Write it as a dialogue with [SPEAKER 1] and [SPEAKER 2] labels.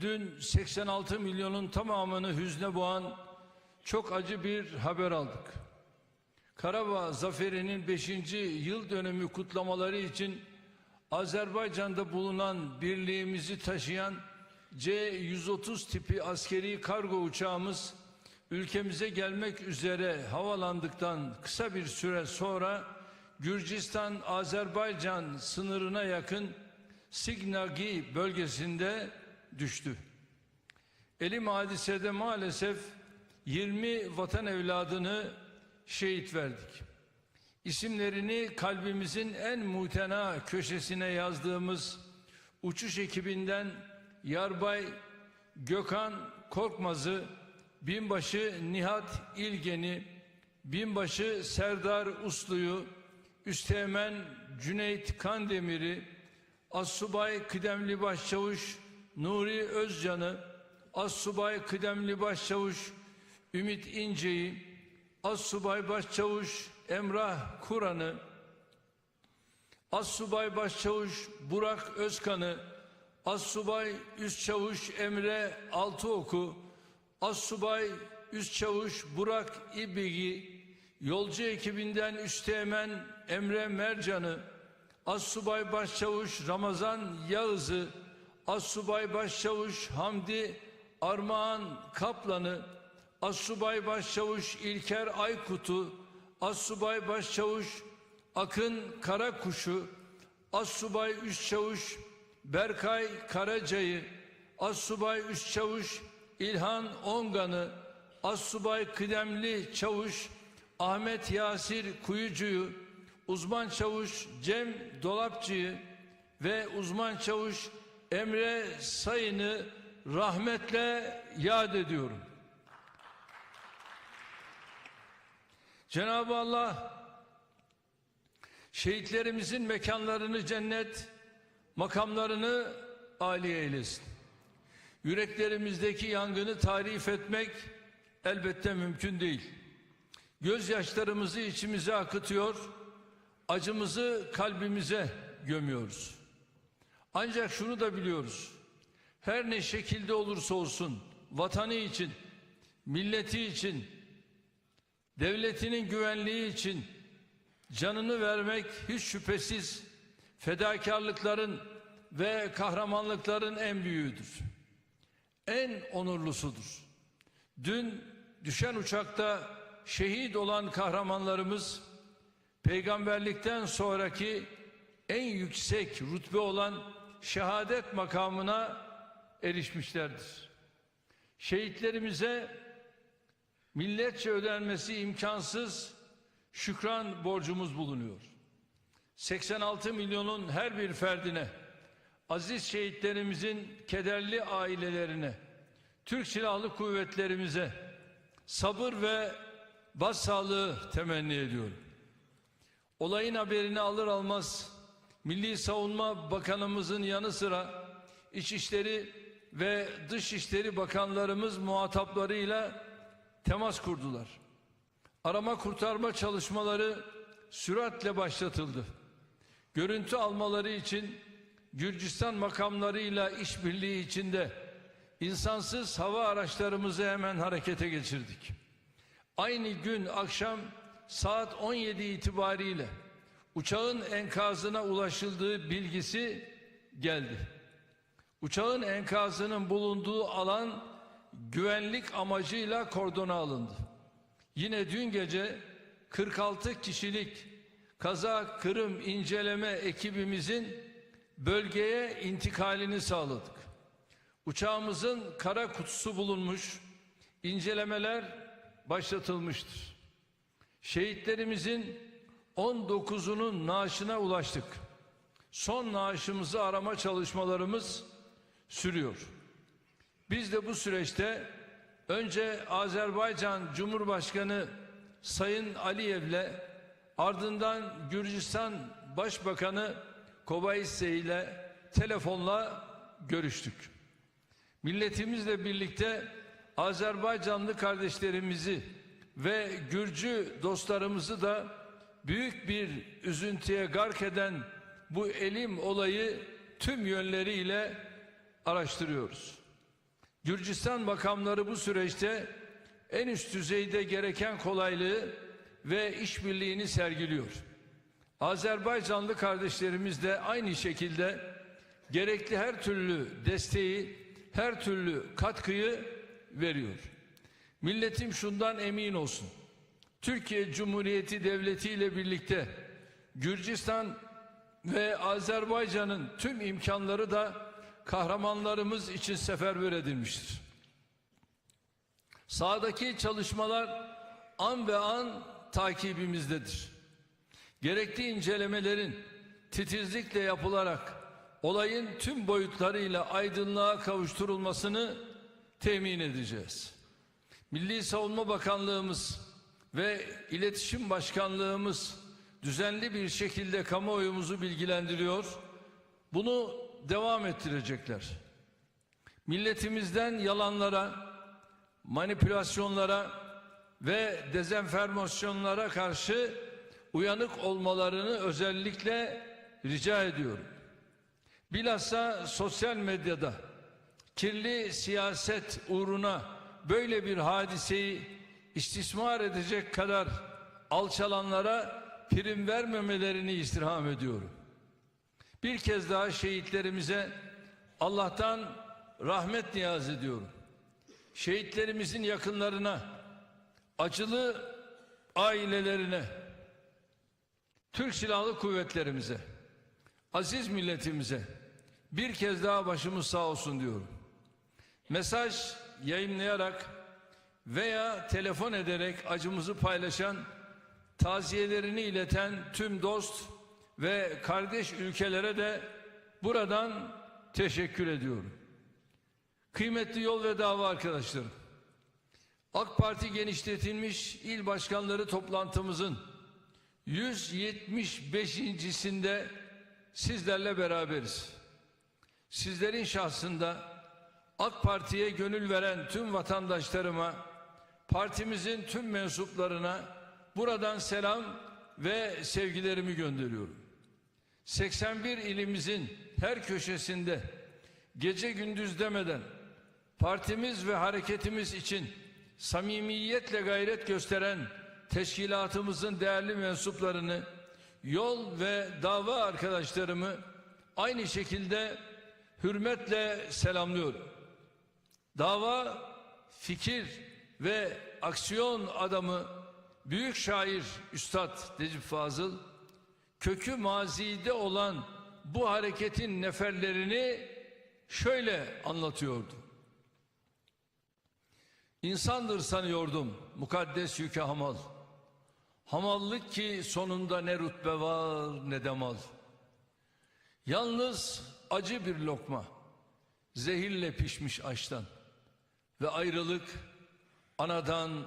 [SPEAKER 1] Dün 86 milyonun tamamını hüzne boğan çok acı bir haber aldık. Karabağ zaferinin 5. yıl dönümü kutlamaları için Azerbaycan'da bulunan birliğimizi taşıyan C-130 tipi askeri kargo uçağımız ülkemize gelmek üzere havalandıktan kısa bir süre sonra Gürcistan-Azerbaycan sınırına yakın Signagi bölgesinde düştü. Elim hadisede maalesef 20 vatan evladını şehit verdik. İsimlerini kalbimizin en mutena köşesine yazdığımız uçuş ekibinden Yarbay Gökhan Korkmaz'ı, binbaşı Nihat İlgen'i, binbaşı Serdar Uslu'yu, Üsteğmen Cüneyt Kandemir'i, Assubay Kıdemli Başçavuş Nuri Özcan'ı, Assubay Kıdemli Başçavuş Ümit İnce'yi, Assubay Başçavuş Emrah Kur'an'ı, Assubay Başçavuş Burak Özkan'ı, Assubay Üstçavuş Emre Altıok'u, Assubay Üstçavuş Burak İbigi, yolcu ekibinden Üsteğmen Emre Mercan'ı, Assubay Başçavuş Ramazan Yağız'ı, Assubay Başçavuş Hamdi Armağan Kaplan'ı, Assubay Başçavuş İlker Aykut'u, Assubay Başçavuş Akın Karakuş'u, Assubay Üstçavuş Berkay Karaca'yı, Assubay Üstçavuş İlhan Ongan'ı, Assubay Kıdemli Çavuş Ahmet Yasir Kuyucu'yu, uzman çavuş Cem Dolapçı'yı ve uzman çavuş Emre Sayın'ı rahmetle yad ediyorum. Cenab-ı Allah şehitlerimizin mekanlarını cennet, makamlarını âli eylesin. Yüreklerimizdeki yangını tarif etmek elbette mümkün değil. Gözyaşlarımızı içimize akıtıyor, acımızı kalbimize gömüyoruz. Ancak şunu da biliyoruz. Her ne şekilde olursa olsun vatanı için, milleti için, devletinin güvenliği için canını vermek hiç şüphesiz fedakarlıkların ve kahramanlıkların en büyüğüdür. En onurlusudur. Dün düşen uçakta şehit olan kahramanlarımız peygamberlikten sonraki en yüksek rütbe olan şehadet makamına erişmişlerdir. Şehitlerimize milletçe ödenmesi imkansız şükran borcumuz bulunuyor. 86 milyonun her bir ferdine, aziz şehitlerimizin kederli ailelerine, Türk Silahlı Kuvvetlerimize sabır ve başsağlığı temenni ediyorum. Olayın haberini alır almaz Milli Savunma Bakanımızın yanı sıra İçişleri ve Dışişleri Bakanlarımız muhataplarıyla temas kurdular. Arama kurtarma çalışmaları süratle başlatıldı. Görüntü almaları için Gürcistan makamlarıyla işbirliği içinde insansız hava araçlarımızı hemen harekete geçirdik. Aynı gün akşam saat 17 itibariyle uçağın enkazına ulaşıldığı bilgisi geldi. Uçağın enkazının bulunduğu alan güvenlik amacıyla kordona alındı. Yine dün gece 46 kişilik kaza kırım inceleme ekibimizin bölgeye intikalini sağladık. Uçağımızın kara kutusu bulunmuş, incelemeler başlatılmıştır. Şehitlerimizin 19'unun naaşına ulaştık. Son naaşımızı arama çalışmalarımız sürüyor. Biz de bu süreçte önce Azerbaycan Cumhurbaşkanı Sayın Aliyev'le ardından Gürcistan Başbakanı Kobayisse ile telefonla görüştük. Milletimizle birlikte Azerbaycanlı kardeşlerimizi ve Gürcü dostlarımızı da büyük bir üzüntüye gark eden bu elim olayı tüm yönleriyle araştırıyoruz. Gürcistan makamları bu süreçte en üst düzeyde gereken kolaylığı ve işbirliğini sergiliyor. Azerbaycanlı kardeşlerimiz de aynı şekilde gerekli her türlü desteği, her türlü katkıyı veriyor. Milletim şundan emin olsun. Türkiye Cumhuriyeti Devleti ile birlikte Gürcistan ve Azerbaycan'ın tüm imkanları da kahramanlarımız için seferber edilmiştir. Sahadaki çalışmalar an ve an takibimizdedir. Gerekli incelemelerin titizlikle yapılarak olayın tüm boyutlarıyla aydınlığa kavuşturulmasını temin edeceğiz. Milli Savunma Bakanlığımız ve İletişim Başkanlığımız düzenli bir şekilde kamuoyumuzu bilgilendiriyor. Bunu devam ettirecekler. Milletimizden yalanlara, manipülasyonlara ve dezenformasyonlara karşı uyanık olmalarını özellikle rica ediyorum. Bilhassa sosyal medyada kirli siyaset uğruna böyle bir hadiseyi istismar edecek kadar alçalanlara prim vermemelerini istirham ediyorum. Bir kez daha şehitlerimize Allah'tan rahmet niyaz ediyorum. Şehitlerimizin yakınlarına, acılı ailelerine, Türk Silahlı Kuvvetlerimize, aziz milletimize bir kez daha başımız sağ olsun diyorum. Mesaj yayınlayarak veya telefon ederek acımızı paylaşan, taziyelerini ileten tüm dost ve kardeş ülkelere de buradan teşekkür ediyorum. Kıymetli yol ve dava arkadaşlarım. AK Parti genişletilmiş il başkanları toplantımızın 175.sinde sizlerle beraberiz. Sizlerin şahsında AK Parti'ye gönül veren tüm vatandaşlarıma, partimizin tüm mensuplarına buradan selam ve sevgilerimi gönderiyorum. 81 ilimizin her köşesinde gece gündüz demeden partimiz ve hareketimiz için samimiyetle gayret gösteren teşkilatımızın değerli mensuplarını, yol ve dava arkadaşlarımı aynı şekilde hürmetle selamlıyorum. Dava, fikir ve aksiyon adamı büyük şair Üstad Necip Fazıl kökü mazide olan bu hareketin neferlerini şöyle anlatıyordu. İnsandır sanıyordum mukaddes yükü hamal. Hamallık ki sonunda ne rütbe var ne de mal. Yalnız acı bir lokma, zehirle pişmiş aştan ve ayrılık anadan